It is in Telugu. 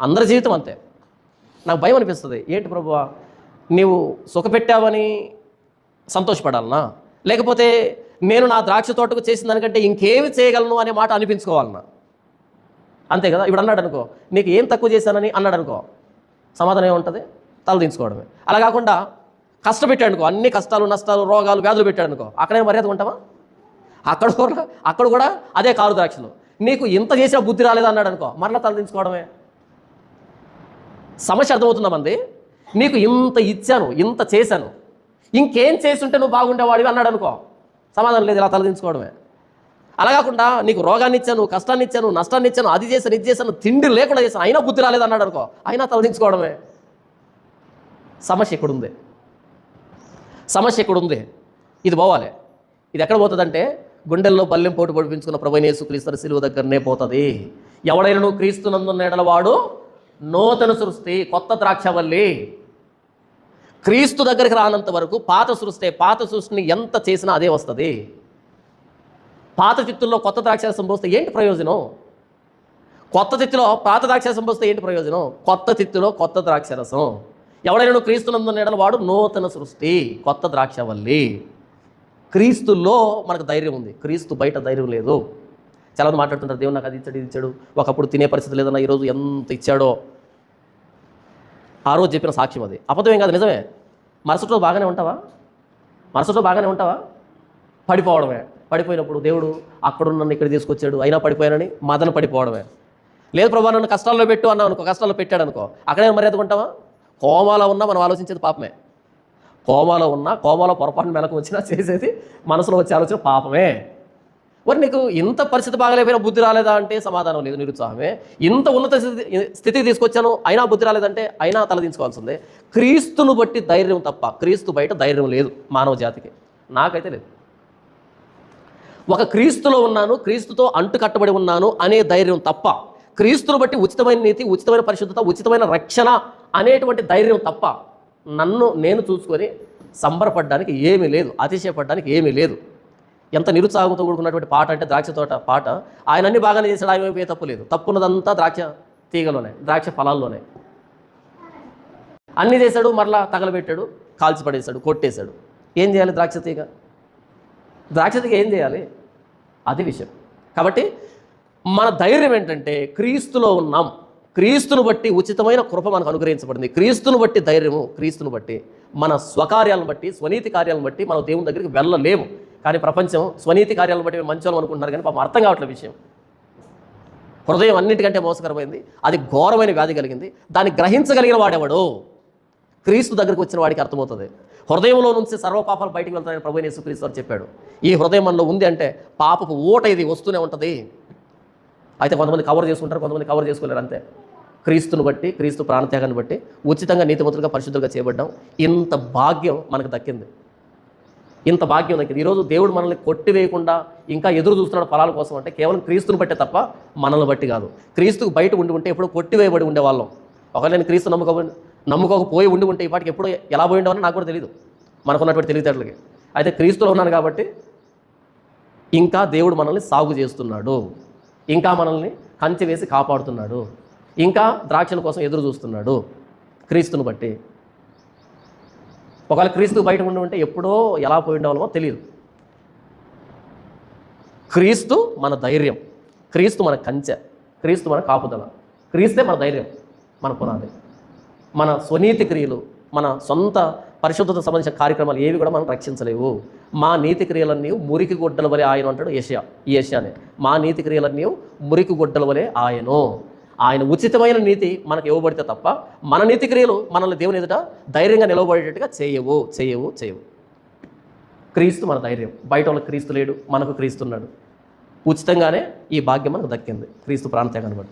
అందరి జీవితం అంతే. నాకు భయం అనిపిస్తుంది. ఏంటి ప్రభు నీవు సుఖపెట్టావని సంతోషపడాలనా? లేకపోతే నేను నా ద్రాక్ష తోటకు చేసిన దానికంటే ఇంకేమి చేయగలను అనే మాట అనిపించుకోవాలన్నా అంతే కదా? ఇప్పుడు అన్నాడు అనుకో నీకు ఏం తక్కువ చేశానని అన్నాడు అనుకో సమాధానం ఏముంటుంది? తలదించుకోవడమే అలా కాకుండా కష్టపెట్టాడు అనుకో అన్ని కష్టాలు నష్టాలు రోగాలు వ్యాధులు పెట్టాడు అనుకో అక్కడే మర్యాద ఉంటావా? అక్కడ కూడా అక్కడ కూడా అదే కారు ద్రాక్షలు. నీకు ఇంత చేసిన బుద్ధి రాలేదు అన్నాడు అనుకో మరలా తలదించుకోవడమే సమస్య అర్థమవుతుందా మంది? నీకు ఇంత ఇచ్చాను ఇంత చేశాను. ఇంకేం చేసుంటే నువ్వు బాగుండేవాడివి అన్నాడు అనుకో. సమాధానం లేదు ఇలా తలదించుకోవడమే. అలా కాకుండా నీకు రోగాన్ని ఇచ్చాను కష్టాన్ని ఇచ్చాను నష్టాన్ని ఇచ్చాను అది చేశాను ఇది చేశాను తిండి లేకుండా చేశాను అయినా బుద్ధి రాలేదు అన్నాడు అనుకో. అయినా తలదించుకోవడమే. సమస్య ఎక్కడుంది? సమస్య ఎక్కడుంది? ఇది పోవాలి. ఇది ఎక్కడ పోతుందంటే గుండెల్లో బల్లెం పోటు పొడిపించుకున్న ప్రభైనేసు క్రీస్తు సిలువ దగ్గరనే పోతుంది. ఎవడైనా నువ్వు క్రీస్తునందున్న ఎడలవాడు నూతన సృష్టి కొత్త ద్రాక్షవల్లి. క్రీస్తు దగ్గరికి రానంత వరకు పాత సృష్టి పాత సృష్టిని ఎంత చేసినా అదే వస్తుంది. పాత చిత్తుల్లో కొత్త ద్రాక్షరసం పోస్తే ఏంటి ప్రయోజనం? కొత్త చిత్తులో పాత ద్రాక్షరసం పోస్తే ఏంటి ప్రయోజనం? కొత్త చిత్తులో కొత్త ద్రాక్షరసం. ఎవడైనా క్రీస్తునందు క్రీస్తునందున్న ఎడల వాడు నూతన సృష్టి కొత్త ద్రాక్షవల్లి. క్రీస్తుల్లో మనకు ధైర్యం ఉంది. క్రీస్తు బయట ధైర్యం లేదు. చాలామంది మాట్లాడుతుంటారు దేవుడు నాకు అది ఇచ్చాడు ఇది ఇచ్చాడు ఒకప్పుడు తినే పరిస్థితి లేదన్నా ఈరోజు ఎంత ఇచ్చాడో. ఆ రోజు చెప్పిన సాక్ష్యం అది. అబద్ధం ఏం కాదు నిజమే. మరుసటి రోజు బాగానే ఉంటావా? మరుసటి రోజు బాగానే ఉంటావా? పడిపోవడమే. పడిపోయినప్పుడు దేవుడు అక్కడున్న నన్ను ఇక్కడ తీసుకొచ్చాడు అయినా పడిపోయానని మదన పడిపోవడమే. లేదు ప్రభా నన్ను కష్టాల్లో పెట్టు అన్నావు అనుకో కష్టాల్లో పెట్టాడు అనుకో అక్కడే మర్యాద ఉంటావా? కోమాలో ఉన్నా మనం ఆలోచించేది పాపమే. కోమాలో ఉన్నా కోమాలో పొరపాటున మెలకు వచ్చినా చేసేది మనసులో వచ్చే ఆలోచన పాపమే. మరి నీకు ఇంత పరిస్థితి బాగలేకపోయినా బుద్ధి రాలేదా అంటే సమాధానం లేదు నిరుత్సాహమే ఇంత ఉన్నత స్థితి స్థితికి తీసుకొచ్చాను అయినా బుద్ధి రాలేదంటే అయినా తలదించుకోవాల్సిందే క్రీస్తును బట్టి ధైర్యం తప్ప క్రీస్తు బయట ధైర్యం లేదు మానవ జాతికి. నాకైతే లేదు. ఒక క్రీస్తులో ఉన్నాను క్రీస్తుతో అంటు కట్టబడి ఉన్నాను అనే ధైర్యం తప్ప క్రీస్తును బట్టి ఉచితమైన నీతి ఉచితమైన పరిశుద్ధత ఉచితమైన రక్షణ అనేటువంటి ధైర్యం తప్ప నన్ను నేను చూసుకొని సంబరపడడానికి ఏమీ లేదు అతిశయపడడానికి ఏమీ లేదు. ఎంత నిరుత్సాహంతో కూడుకున్నటువంటి పాట అంటే ద్రాక్ష తోట పాట ఆయన అన్ని బాగానే చేశాడు ఆయన వైపు ఏ తప్పు లేదు. తప్పున్నదంతా ద్రాక్ష తీగలోనే ద్రాక్ష ఫలాల్లోనే. అన్ని చేశాడు మరలా తగలబెట్టాడు కాల్చి పడేశాడు కొట్టేశాడు. ఏం చేయాలి ద్రాక్ష తీగ? ద్రాక్ష తీగ ఏం చేయాలి? అది విషయం. కాబట్టి మన ధైర్యం ఏంటంటే క్రీస్తులో ఉన్నాం. క్రీస్తును బట్టి ఉచితమైన కృప మనకు అనుగ్రహించబడింది. క్రీస్తును బట్టి ధైర్యము క్రీస్తును బట్టి మన స్వకార్యాలను బట్టి స్వనీతి కార్యాలను బట్టి మనం దేవుని దగ్గరికి వెళ్ళలేము. కానీ ప్రపంచం స్వనీతి కార్యాలను బట్టి మంచి వాళ్ళు అనుకుంటున్నారు కానీ పాపం అర్థం కావట్లేదు విషయం. హృదయం అన్నిటికంటే మోసకరమైంది అది ఘోరమైన వ్యాధి కలిగింది దాన్ని గ్రహించగలిగిన వాడెవడు? క్రీస్తు దగ్గరికి వచ్చిన వాడికి అర్థమవుతుంది. హృదయంలో నుంచి సర్వపాపాలు బయటికి వెళ్తాయని ప్రభు యేసుక్రీస్తు వారు చెప్పాడు. ఈ హృదయం మనలో ఉంది అంటే పాపపు ఊట ఇది వస్తూనే ఉంటుంది. అయితే కొంతమంది కవర్ చేసుకుంటారు కొంతమంది కవర్ చేసుకోలేరు అంతే. క్రీస్తును బట్టి క్రీస్తు ప్రాణత్యాగాన్ని బట్టి ఉచితంగా నీతిమంతులుగా పరిశుద్ధులుగా చేయబడ్డాం. ఇంత భాగ్యం మనకు దక్కింది. ఇంత భాగ్యం దక్కింది ఈరోజు దేవుడు మనల్ని కొట్టివేయకుండా ఇంకా ఎదురు చూస్తున్నాడు ఫలాల కోసం అంటే కేవలం క్రీస్తుని బట్టే తప్ప మనల్ని బట్టి కాదు. క్రీస్తుకు బయట ఉండి ఉంటే ఎప్పుడు కొట్టివేయబడి ఉండేవాళ్ళం. ఒకవేళ నేను క్రీస్తు నమ్ముకో నమ్ముకోకపోయి ఉండి ఉంటే ఈ పాటికి ఎప్పుడు ఎలా పోయి ఉండేవని నాకు కూడా తెలియదు మనకున్నటువంటి తెలివితేటలకి. అయితే క్రీస్తులో ఉన్నాను కాబట్టి ఇంకా దేవుడు మనల్ని సాగు చేస్తున్నాడు. ఇంకా మనల్ని కంచి వేసి కాపాడుతున్నాడు. ఇంకా ద్రాక్షల కోసం ఎదురు చూస్తున్నాడు క్రీస్తుని బట్టి. ఒకవేళ క్రీస్తు బయట ఉండి ఉంటే ఎప్పుడో ఎలా పోయి ఉండేవాళ్ళమో తెలియదు క్రీస్తు మన ధైర్యం. క్రీస్తు మన కంచె. క్రీస్తు మన కాపుదల. క్రీస్తే మన ధైర్యం మన పునాది. మన స్వనీతి క్రియలు మన సొంత పరిశుద్ధత సంబంధించిన కార్యక్రమాలు ఏవి కూడా మనం రక్షించలేవు. మా నీతి క్రియలన్నీ మురికి గుడ్డల వలె ఆయన అంటాడు ఏషియా. ఈ ఏషియానే. మా నీతి క్రియలన్నీ మురికి గుడ్డల వలె ఆయను ఆయన ఉచితమైన నీతి మనకు ఇవ్వబడితే తప్ప మన నీతి క్రియలు మనల్ని దేవుని ఎదుట ధైర్యంగా నిలవబడేటట్టుగా చేయవు చేయవు చేయవు. క్రీస్తు మన ధైర్యం. బయట వాళ్ళకి క్రీస్తు లేడు మనకు క్రీస్తున్నాడు ఉచితంగానే ఈ భాగ్యం మనకు దక్కింది. క్రీస్తు ప్రాంతం కనబడి